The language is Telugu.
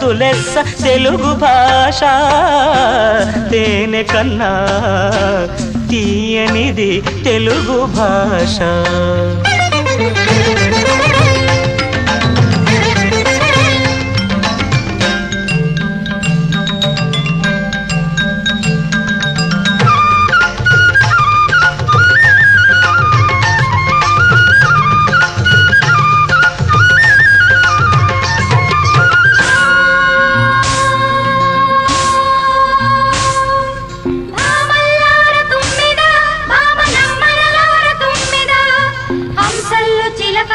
హద్దులెస్స తెలుగు భాష తేనె కన్నా తీయనిది తెలుగు భాష.